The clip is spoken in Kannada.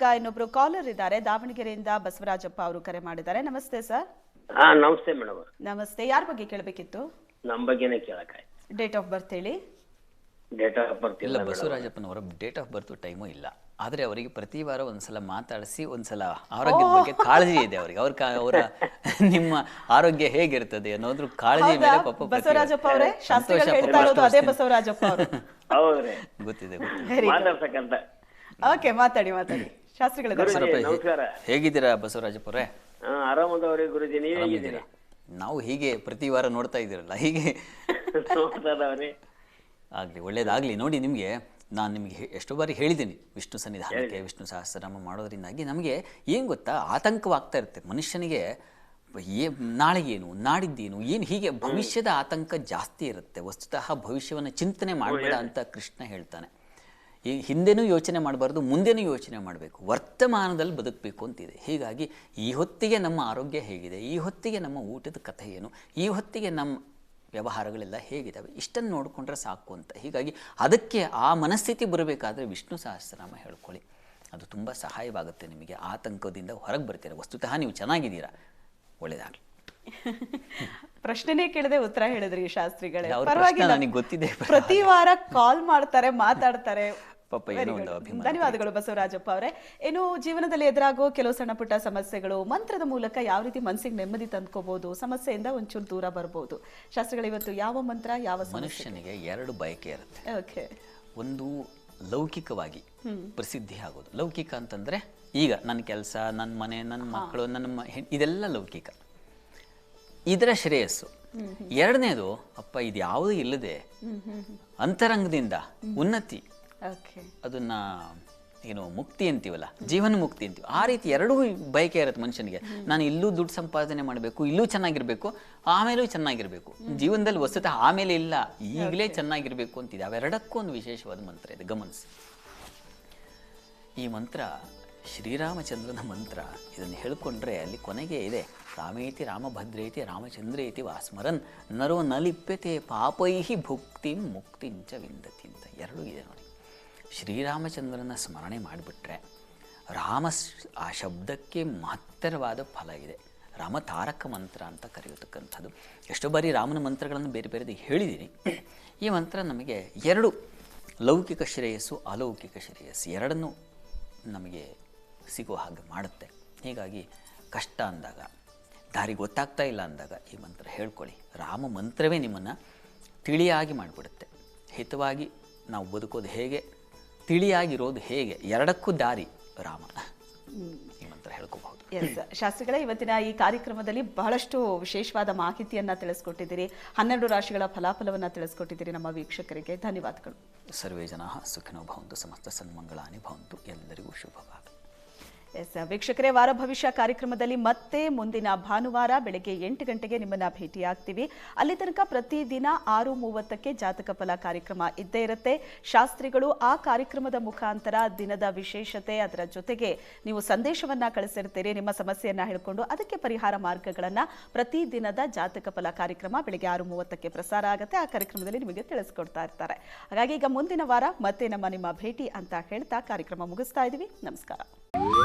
ಈಗ ಇನ್ನೊಬ್ರು ಕಾಲರ್ ಇದ್ದಾರೆ. ದಾವಣಗೆರೆಯಿಂದ ಬಸವರಾಜಪ್ಪ ಅವರು ಕರೆ ಮಾಡಿದ್ದಾರೆ. ನಮಸ್ತೆ ಸರ್ ಹಾ ನಮಸ್ತೆ ಮೇಡಮ್ ನಮಸ್ತೆ. ಯಾರ ಬಗ್ಗೆ ಕೇಳಬೇಕಿತ್ತು? ನಮ್ಮ ಬಗ್ಗೆನೇ ಡೇಟ್ ಆಫ್ ಬರ್ತ್ ಹೇಳಿ. ಡೇಟ್ ಆಫ್ ಬರ್ತ್ ಇಲ್ಲ ಬಸವರಾಜಪ್ಪನವರ ಡೇಟ್ ಆಫ್ ಬರ್ತ್ ಟೈಮು ಇಲ್ಲ. ಆದ್ರೆ ಅವರಿಗೆ ಪ್ರತಿ ವಾರ ಒಂದ್ಸಲ ಮಾತಾಡಿಸಿ ಒಂದ್ಸಲ ಆರೋಗ್ಯದ ಬಗ್ಗೆ ಕಾಳಜಿ ಇದೆ ಅವರಿಗೆ. ಅವ್ರ ಕಾ- ಅವರ ನಿಮ್ಮ ಆರೋಗ್ಯ ಹೇಗಿರ್ತದೆ ಅನ್ನೋದ್ರ ಕಾಳಜಿ ಮೇಲೆ ಪಾಪ ಬಸವರಾಜಪ್ಪ ಅವರೇ ಶಾಸ್ತ್ರಿಗಳು ಹೇಳ್ತಾ ಇರೋದು ಅದೇ ಬಸವರಾಜಪ್ಪ ಅವರು. ಹೌದ್ರಿ. ಗೊತ್ತಿದೆ ಗೊತ್ತಿದೆ. ಓಕೆ ಮಾತಾಡಿ ಮಾತಾಡಿ. ಶಾಸ್ತ್ರಿಗಳ ಗುರುಜಿ, ನಮಸ್ಕಾರ. ಹೇಗಿದ್ದೀರಾ ಬಸವರಾಜಪುರೇ ಆರಾಮದವ್ರಿ ಗುರುಜಿ ನೀವ್ ಹೇಗಿದ್ದೀರಿ ನಾವು ಹೀಗೆ ಪ್ರತಿ ವಾರ ನೋಡ್ತಾ ಇದ್ದೀರಲ್ಲ ಹೀಗೆ. ಆಗ್ಲಿ ಆಗಲಿ ಒಳ್ಳೇದಾಗಲಿ. ನೋಡಿ ನಿಮಗೆ ನಾನು ನಿಮಗೆ ಎಷ್ಟೋ ಬಾರಿ ಹೇಳಿದ್ದೀನಿ ವಿಷ್ಣು ಸನ್ನಿಧಾನಕ್ಕೆ ವಿಷ್ಣು ಸಹಸ್ರನಾಮ ಮಾಡೋದ್ರಿಂದಾಗಿ. ನಮಗೆ ಏನು ಗೊತ್ತಾ ಆತಂಕವಾಗ್ತಾ ಇರುತ್ತೆ. ಮನುಷ್ಯನಿಗೆ ಏ ನಾಳೆಗೇನು ನಾಡಿದ್ದೇನು ಏನು ಹೀಗೆ ಭವಿಷ್ಯದ ಆತಂಕ ಜಾಸ್ತಿ ಇರುತ್ತೆ. ವಸ್ತುತಃ ಭವಿಷ್ಯವನ್ನು ಚಿಂತನೆ ಮಾಡಬೇಡ ಅಂತ ಕೃಷ್ಣ ಹೇಳ್ತಾನೆ. ಈ ಹಿಂದೆನೂ ಯೋಚನೆ ಮಾಡಬಾರ್ದು ಮುಂದೆನೂ ಯೋಚನೆ ಮಾಡಬೇಕು. ವರ್ತಮಾನದಲ್ಲಿ ಬದುಕಬೇಕು ಅಂತಿದೆ. ಹೀಗಾಗಿ ಈ ಹೊತ್ತಿಗೆ ನಮ್ಮ ಆರೋಗ್ಯ ಹೇಗಿದೆ ಈ ಹೊತ್ತಿಗೆ ನಮ್ಮ ಊಟದ ಕಥೆ ಏನು ಈ ಹೊತ್ತಿಗೆ ನಮ್ಮ ವ್ಯವಹಾರಗಳೆಲ್ಲ ಹೇಗಿದ್ದಾವೆ ಇಷ್ಟನ್ನು ನೋಡಿಕೊಂಡ್ರೆ ಸಾಕು ಅಂತ. ಹೀಗಾಗಿ ಅದಕ್ಕೆ ಆ ಮನಸ್ಥಿತಿ ಬರಬೇಕಾದ್ರೆ ವಿಷ್ಣು ಸಹಸ್ರನಾಮ ಹೇಳ್ಕೊಳ್ಳಿ. ಅದು ತುಂಬ ಸಹಾಯವಾಗುತ್ತೆ ನಿಮಗೆ. ಆತಂಕದಿಂದ ಹೊರಗೆ ಬರ್ತೀರ. ವಸ್ತುತಃ ನೀವು ಚೆನ್ನಾಗಿದ್ದೀರಾ? ಒಳ್ಳೆಯದಾಗಲಿ ಪ್ರಶ್ನೆನೇ ಕೇಳದೆ ಉತ್ತರ ಹೇಳಿದ್ರಿ ಶಾಸ್ತ್ರಿಗಳೇ. ಪರವಾಗಿಲ್ಲ. ನನಗೆ ಗೊತ್ತಿದೆ. ಪ್ರತಿ ವಾರ ಕಾಲ್ ಮಾಡ್ತಾರೆ ಮಾತಾಡ್ತಾರೆ. ಪಾಪ ಏನೋ Very ಒಂದು ಅಭಿಮಾನ. ಧನ್ಯವಾದಗಳು ಬಸವರಾಜಪ್ಪ ಅವರೇ. ಏನು ಜೀವನದಲ್ಲಿ ಎದುರಾಗೋ ಕೆಲವು ಸಣ್ಣ ಪುಟ್ಟ ಸಮಸ್ಯೆಗಳು ಮಂತ್ರದ ಮೂಲಕ ಯಾವ ರೀತಿ ಮನಸ್ಸಿಗೆ ನೆಮ್ಮದಿ ತಂದ್ಕೋಬಹುದು ಸಮಸ್ಯೆಯಿಂದ ಒಂಚೂರು ದೂರ ಬರಬಹುದು ಶಾಸ್ತ್ರಗಳು ಇವತ್ತು ಯಾವ ಮಂತ್ರ ಯಾವ ಮನುಷ್ಯನಿಗೆ ಎರಡು ಬಯಕೆ ಇರುತ್ತೆ. ಓಕೆ. ಒಂದು ಲೌಕಿಕವಾಗಿ ಪ್ರಸಿದ್ಧಿ ಆಗೋದು. ಲೌಕಿಕ ಅಂತಂದ್ರೆ ಈಗ ನನ್ನ ಕೆಲಸ ನನ್ನ ಮನೆ ನನ್ನ ಮಕ್ಕಳು ನನ್ನ ಇದೆಲ್ಲ ಲೌಕಿಕ. ಇದರ ಶ್ರೇಯಸ್ಸು. ಎರಡನೇದು ಅಪ್ಪ ಇದು ಯಾವುದೂ ಇಲ್ಲದೆ ಅಂತರಂಗದಿಂದ ಉನ್ನತಿ ಅದನ್ನ ಏನು ಮುಕ್ತಿ ಅಂತೀವಲ್ಲ ಜೀವನ ಮುಕ್ತಿ ಅಂತೀವಿ. ಆ ರೀತಿ ಎರಡೂ ಬಯಕೆ ಇರುತ್ತೆ ಮನುಷ್ಯನಿಗೆ. ನಾನು ಇಲ್ಲೂ ದುಡ್ಡು ಸಂಪಾದನೆ ಮಾಡಬೇಕು ಇಲ್ಲೂ ಚೆನ್ನಾಗಿರ್ಬೇಕು ಆಮೇಲೂ ಚೆನ್ನಾಗಿರ್ಬೇಕು. ಜೀವನದಲ್ಲಿ ವಸತ ಆಮೇಲೆ ಇಲ್ಲ ಈಗಲೇ ಚೆನ್ನಾಗಿರ್ಬೇಕು ಅಂತಿದೆ. ಅವೆರಡಕ್ಕೂ ಒಂದು ವಿಶೇಷವಾದ ಮಂತ್ರ ಇದೆ ಗಮನಿಸಿ. ಈ ಮಂತ್ರ ಶ್ರೀರಾಮಚಂದ್ರನ ಮಂತ್ರ. ಇದನ್ನು ಹೇಳಿಕೊಂಡ್ರೆ ಅಲ್ಲಿ ಕೊನೆಗೆ ಇದೆ. ರಾಮೇತಿ ರಾಮಭದ್ರೇತಿ ರಾಮಚಂದ್ರೇತಿ ವಾಸ್ಮರನ್ ನರೋ ನಲಿಪ್ಯತೆ ಪಾಪೈಹಿ ಭುಕ್ತಿ ಮುಕ್ತಿಂಚ ವಿಂದತಿ ಅಂತ ಎರಡೂ ಇದೆ ನೋಡಿ. ಶ್ರೀರಾಮಚಂದ್ರನ ಸ್ಮರಣೆ ಮಾಡಿಬಿಟ್ರೆ ರಾಮ ಆ ಶಬ್ದಕ್ಕೆ ಮಹತ್ತರವಾದ ಫಲ ಇದೆ. ರಾಮ ತಾರಕ ಮಂತ್ರ ಅಂತ ಕರೆಯತಕ್ಕಂಥದ್ದು. ಎಷ್ಟೋ ಬಾರಿ ರಾಮನ ಮಂತ್ರಗಳನ್ನು ಬೇರೆ ಬೇರೆದು ಹೇಳಿದ್ದೀನಿ. ಈ ಮಂತ್ರ ನಮಗೆ ಎರಡು ಲೌಕಿಕ ಶ್ರೇಯಸ್ಸು, ಅಲೌಕಿಕ ಶ್ರೇಯಸ್ಸು ಎರಡನ್ನೂ ನಮಗೆ ಸಿಗುವ ಹಾಗೆ ಮಾಡುತ್ತೆ. ಹೀಗಾಗಿ ಕಷ್ಟ ಅಂದಾಗ, ದಾರಿ ಗೊತ್ತಾಗ್ತಾ ಇಲ್ಲ ಅಂದಾಗ ಈ ಮಂತ್ರ ಹೇಳ್ಕೊಳ್ಳಿ. ರಾಮ ಮಂತ್ರವೇ ನಿಮ್ಮನ್ನು ತಿಳಿಯಾಗಿ ಮಾಡಿಬಿಡುತ್ತೆ. ಹಿತವಾಗಿ ನಾವು ಬದುಕೋದು ಹೇಗೆ? ತಿಳಿಯಾಗಿರೋದು ಹೇಗೆ? ಎರಡಕ್ಕೂ ದಾರಿ ರಾಮ. ಮಂತ್ರ ಹೇಳ್ಕೋಬಹುದು. ಎಸ್ ಶಾಸ್ತ್ರಿಗಳೇ ಇವತ್ತಿನ ಈ ಕಾರ್ಯಕ್ರಮದಲ್ಲಿ ಬಹಳಷ್ಟು ವಿಶೇಷವಾದ ಮಾಹಿತಿಯನ್ನ ತಿಳಿಸ್ಕೊಟ್ಟಿದ್ದೀರಿ. ಹನ್ನೆರಡು ರಾಶಿಗಳ ಫಲಾಫಲವನ್ನ ತಿಳಿಸ್ಕೊಟ್ಟಿದ್ದೀರಿ ನಮ್ಮ ವೀಕ್ಷಕರಿಗೆ. ಧನ್ಯವಾದಗಳು. ಸರ್ವೇ ಜನ ಸುಖಿನೋ ಭವಂತು ಸಮಸ್ತ ಸನ್ಮಂಗಳಾನಿ ಭವಂತು. ಎಲ್ಲರಿಗೂ ಶುಭವಾಗಲಿ ಎಸ್, ವೀಕ್ಷಕರೇ, ವಾರ ಭವಿಷ್ಯ ಕಾರ್ಯಕ್ರಮದಲ್ಲಿ ಮತ್ತೆ ಮುಂದಿನ ಭಾನುವಾರ ಬೆಳಗ್ಗೆ ಎಂಟು ಗಂಟೆಗೆ ನಿಮ್ಮನ್ನ ಭೇಟಿಯಾಗ್ತೀವಿ. ಅಲ್ಲಿ ತನಕ ಪ್ರತಿದಿನ ಆರು ಮೂವತ್ತಕ್ಕೆ ಜಾತಕ ಫಲ ಕಾರ್ಯಕ್ರಮ ಇದ್ದೇ ಇರುತ್ತೆ. ಶಾಸ್ತ್ರಿಗಳು ಆ ಕಾರ್ಯಕ್ರಮದ ಮುಖಾಂತರ ದಿನದ ವಿಶೇಷತೆ ಅದರ ಜೊತೆಗೆ ನೀವು ಸಂದೇಶವನ್ನ ಕಳಿಸಿರ್ತೀರಿ, ನಿಮ್ಮ ಸಮಸ್ಯೆಯನ್ನ ಹೇಳ್ಕೊಂಡು ಅದಕ್ಕೆ ಪರಿಹಾರ ಮಾರ್ಗಗಳನ್ನ ಪ್ರತಿ ದಿನದ ಜಾತಕ ಫಲ ಕಾರ್ಯಕ್ರಮ ಬೆಳಗ್ಗೆ ಆರು ಮೂವತ್ತಕ್ಕೆ ಪ್ರಸಾರ ಆಗುತ್ತೆ. ಆ ಕಾರ್ಯಕ್ರಮದಲ್ಲಿ ನಿಮಗೆ ತಿಳಿಸ್ಕೊಡ್ತಾ ಇರ್ತಾರೆ. ಹಾಗಾಗಿ ಈಗ ಮುಂದಿನ ವಾರ ಮತ್ತೆ ನಮ್ಮ ನಿಮ್ಮ ಭೇಟಿ ಅಂತ ಹೇಳ್ತಾ ಕಾರ್ಯಕ್ರಮ ಮುಗಿಸ್ತಾ ಇದೀವಿ. ನಮಸ್ಕಾರ.